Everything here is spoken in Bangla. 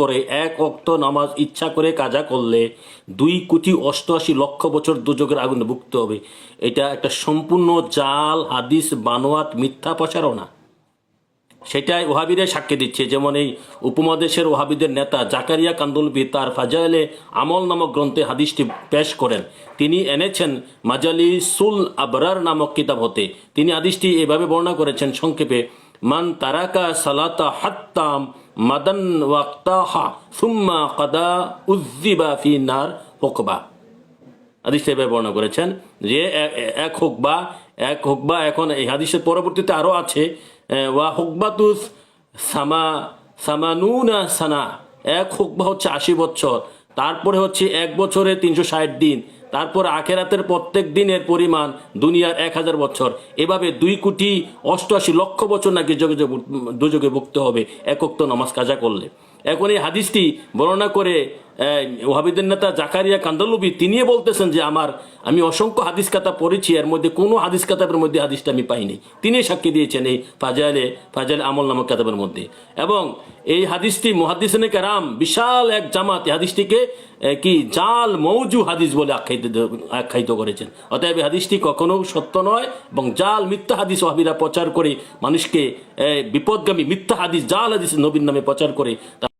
করে এক অক্ত নামাজ ইচ্ছা করে কাজা করলে দুই কোটি অষ্টআশি লক্ষ বছর দুযোগের আগুনে ভুগতে হবে। এটা একটা সম্পূর্ণ জাল, হাদিস বানোয়াত মিথ্যা প্রচারণা। সেটাই ওহাবিরা সাক্ষী দিচ্ছে। যেমন এই উপমহাদেশের ওহাবিদের নেতা জাকারিয়া কান্দুলবি তার ফাজাইলে আমল নামক গ্রন্থে হাদিসটি পেশ করেন। তিনি এনেছেন মাজালি সুল আবরার নামক কিতাব হতে। তিনি হাদিসটি এভাবে বর্ণনা করেছেন, সংক্ষেপে মান তারাকা সালাতা হাত্তাম মাদান ওয়াক্তাহা সুম্মা কাদা উজ্জিবা ফি নার হোকবা হাদিস এভাবে বর্ণনা করেছেন যে এক হুকবা এক হুকবা এখন এই হাদিসের পরবর্তীতে আরও আছে ওয়া হুকবাতুস সামা সামানুনা সানা। এক হুকবা হচ্ছে আশি বছর তারপরে হচ্ছে এক বছরে তিনশো ষাট দিন। তারপর আখেরাতের প্রত্যেক দিনের পরিমাণ দুনিয়ার এক হাজার বছর। এভাবে দুই কোটি অষ্টআশি লক্ষ বছর নাকি যোগে দুযোগে ভুগতে হবে। একক্ত নামাজ কাজা করলে। এখন এই হাদিসটি বর্ণনা করে ওহাবিদের নেতা জাকারিয়া কান্দালুবি, তিনিও বলতেছেন যে আমার, আমি অসংখ্য হাদিস কাতা পড়েছি, এর মধ্যে কোনো হাদিস কাতাবের মধ্যে হাদিসটা আমি পাইনি। তিনি সাক্ষী দিয়েছেন এই ফাজাইলে, ফাজাইল আমল নামক কাতাবের মধ্যে। এবং এই হাদিসটি মহাদিসনে কারাম, বিশাল এক জামাত, এই হাদিসটিকে কি জাল মৌজু হাদিস বলে আখ্যায়িত আখ্যায়িত করেছেন। অতএব এই হাদিসটি কখনো সত্য নয় এবং জাল মিথ্যা হাদিস ওহাবিরা প্রচার করে মানুষকে বিপদগামী মিথ্যা হাদিস, জাল হাদিস নবীর নামে প্রচার করে